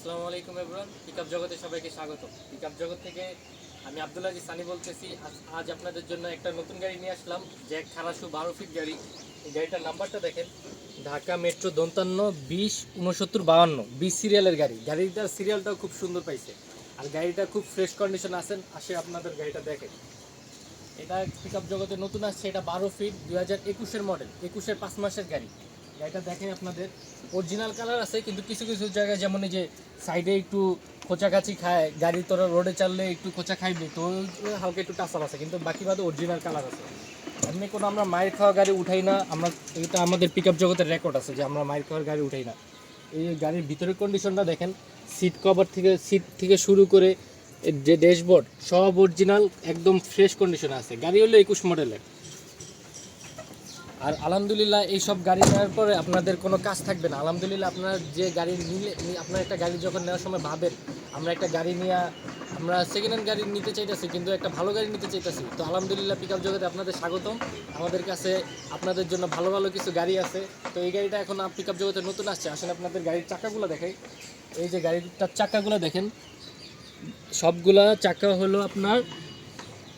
আসসালামু আলাইকুম everyone pickup জগতে সবাইকে স্বাগত পিকআপ জগৎ থেকে আমি আব্দুল আজিজ সানি বলতেছি, আজ- আপনাদের জন্য একটা নতুন গাড়ি নিয়ে আসলাম জ্যাক খারাসু বারো ফিট গাড়ি। এই গাড়িটার নাম্বারটা দেখেন। ঢাকা মেট্রো দন্তান্ন বিশ উনসত্তর বাহান্ন বিশ সিরিয়ালের গাড়ি। গাড়িটার সিরিয়ালটাও খুব সুন্দর পাইছে। আর গাড়িটা খুব ফ্রেশ কন্ডিশন আছেন, আসে আপনাদের গাড়িটা দেখেন। এটা পিকআপ জগতে নতুন আসছে, এটা বারো ফিট দুই হাজার একুশের মডেল একুশের পাঁচ মাসের গাড়ি। গাড়িটা দেখেন আপনাদের। অরিজিনাল কালার আছে, কিন্তু কিছু কিছু জায়গায় যেমন এই যে সাইডে একটু খোঁচাকাচি খায় গাড়ি তোরা রোডে চাললে একটু খোঁচা খাইবে তো হালকা একটু টাসাল আছে, কিন্তু বাকি বাদে অরিজিনাল কালার আছে। এমনি কোনো আমরা মায়ের খাওয়া গাড়ি উঠাই না, আমরা এটা আমাদের পিকআপ জগতের রেকর্ড আছে যে আমরা মায়ের খাওয়ার গাড়ি উঠাই না। এই গাড়ির ভিতরের কন্ডিশনটা দেখেন সিট কভার থেকে সিট থেকে শুরু করে যে ড্যাশবোর্ড সব অরিজিনাল একদম ফ্রেশ কন্ডিশনে আছে। গাড়ি হলো একুশ মডেলের আর আলহামদুলিল্লাহ এই সব গাড়ি নেওয়ার পরে আপনাদের কোনো কাজ থাকবে না। আলহামদুলিল্লাহ আপনার যে গাড়ি নিলে আপনার একটা গাড়ি যখন নেওয়ার সময় ভাবেন, আমরা একটা গাড়ি নিয়ে আমরা সেকেন্ড হ্যান্ড গাড়ি নিতে চাইতেছি, কিন্তু একটা ভালো গাড়ি নিতে চাইতেছি। তো আলহামদুলিল্লাহ পিক আপ জগতে আপনাদের স্বাগতম। আমাদের কাছে আপনাদের জন্য ভালো ভালো কিছু গাড়ি আছে। তো এই গাড়িটা এখন পিক আপ জগতে নতুন আসছে। আসলে আপনাদের গাড়ির চাকাগুলো দেখাই। এই যে গাড়িটার চাকাগুলো দেখেন। সবগুলা চাকা হলো আপনার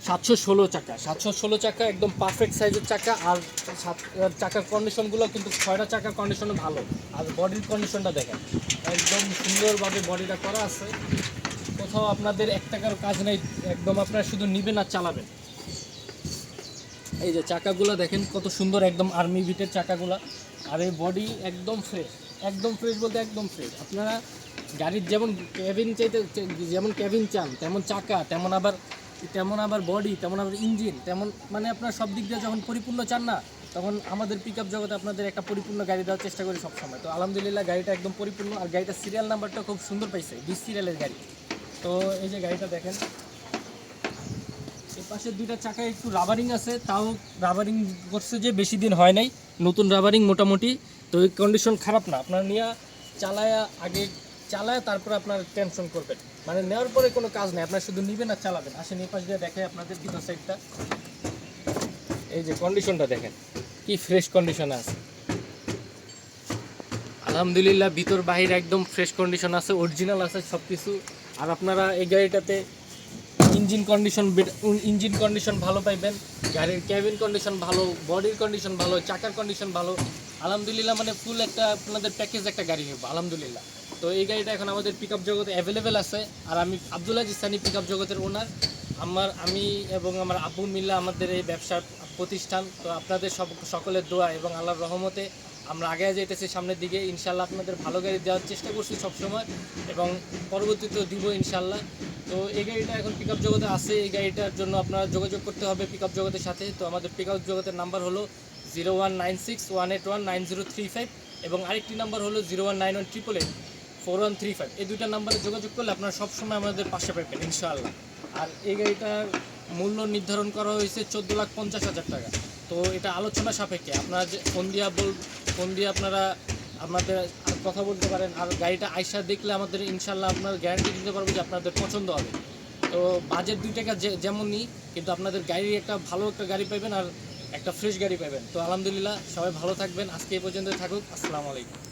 সাতশো ষোলো চাকা, সাতশো ষোলো চাকা একদম পারফেক্ট সাইজের চাকা আর সাত- চাকার কন্ডিশনগুলো কিন্তু ছয়টা চাকার কন্ডিশনও ভালো। আর বডির কন্ডিশনটা দেখেন, একদম সুন্দরভাবে বডিটা করা আছে। কোথাও আপনাদের এক টাকার কাজ নেই, একদম আপনারা শুধু নিবেন আর চালাবেন। এই যে চাকাগুলো দেখেন, কত সুন্দর একদম আর্মি বিটের চাকাগুলো। আর এই বডি একদম ফ্রেশ একদম ফ্রেশ বলতে একদম ফ্রেশ আপনারা গাড়ির যেমন ক্যাবিন চাইতে, যেমন ক্যাবিন চান, তেমন চাকা, তেমন আবার তেমন আবার বডি তেমন আবার ইঞ্জিন তেমন মানে আপনার সব দিক দিয়ে যখন পরিপূর্ণ চান না, তখন আমাদের পিক আপ জগতে আপনাদের একটা পরিপূর্ণ গাড়ি দেওয়ার চেষ্টা করি সবসময়। তো আলহামদুলিল্লাহ গাড়িটা একদম পরিপূর্ণ, আর গাড়িটার সিরিয়াল নাম্বারটা খুব সুন্দর পাইছে, বিশ সিরিয়ালের গাড়ি। তো এই যে গাড়িটা দেখেন, এর পাশে দুইটা চাকায় একটু রাবারিং আছে, তাও রাবারিং করছে যে বেশি দিন হয় নাই, নতুন রাবারিং মোটামুটি, তো এই কন্ডিশন খারাপ না। আপনার নিয়ে চালায়া আগে চালায়, তারপর আপনার টেনশন করবেন। মানে নেওয়ার পরে কোনো কাজ নেই, আপনার শুধু নিবেন আর চালাবেন। আসেন এই পাশ দিয়ে দেখে আপনাদের ভিতর সাইডটা এই যে কন্ডিশনটা দেখেন, কি ফ্রেশ কন্ডিশন আছে। আলহামদুলিল্লাহ, ভিতর বাহির একদম ফ্রেশ কন্ডিশন আছে অরিজিনাল আছে সব কিছু আর আপনারা এই গাড়িটাতে ইঞ্জিন কন্ডিশন ইঞ্জিন কন্ডিশন ভালো পাইবেন, গাড়ির ক্যাবিন কন্ডিশন ভালো বডির কন্ডিশন ভালো, চাকার কন্ডিশন ভালো। আলহামদুলিল্লাহ মানে ফুল একটা আপনাদের প্যাকেজ একটা গাড়ি হবে আলহামদুলিল্লাহ। তো এই গাড়িটা এখন আমাদের পিক আপ জগতে অ্যাভেলেবেল আছে। আর আমি আবদুল্লাহ জিসানি পিক আপ জগতের ওনার আমার, আমি এবং আমার আব্বু মিল্লা আমাদের এই ব্যবসার প্রতিষ্ঠান। তো আপনাদের সব, সকলের দোয়া এবং আল্লাহর রহমতে আমরা আগে যেতেছি সামনের দিকে। ইনশাল্লাহ আপনাদের ভালো গাড়ি দেওয়ার চেষ্টা করছি সবসময় এবং পরবর্তীতেও দিব ইনশাল্লাহ তো এই গাড়িটা এখন পিক জগতে আছে। এই গাড়িটার জন্য আপনারা যোগাযোগ করতে হবে পিক জগতের সাথে। তো আমাদের পিক জগতের নাম্বার হলো zero one nine six one eight one nine zero three five এবং আরেকটি নাম্বার হলো zero one nine one triple eight four one three five. এই দুইটা নাম্বারে যোগাযোগ করলে আপনারা সবসময় আমাদের পাশে পাবেন, ইনশাআল্লাহ। আর এই গাড়িটার মূল্য নির্ধারণ করা হয়েছে চোদ্দ লাখ পঞ্চাশ হাজার টাকা। তো এটা আলোচনা সাপেক্ষে আপনারা যে ফোন দিয়া বল, ফোন দিয়ে আপনারা আর কথা বলতে পারেন, আর গাড়িটা আইসা দেখলে আমাদের ইনশাল্লাহ আপনার গ্যারান্টি দিতে পারব যে আপনাদের পছন্দ হবে। তো বাজেট দুই টাকা যেমনই, কিন্তু আপনাদের গাড়ি একটা ভালো একটা গাড়ি পাবেন আর একটা ফ্রেশ গাড়ি পাবেন তো আলহামদুলিল্লাহ, সবাই ভালো থাকবেন। আজকে এই পর্যন্ত থাকুক। আসসালামু আলাইকুম।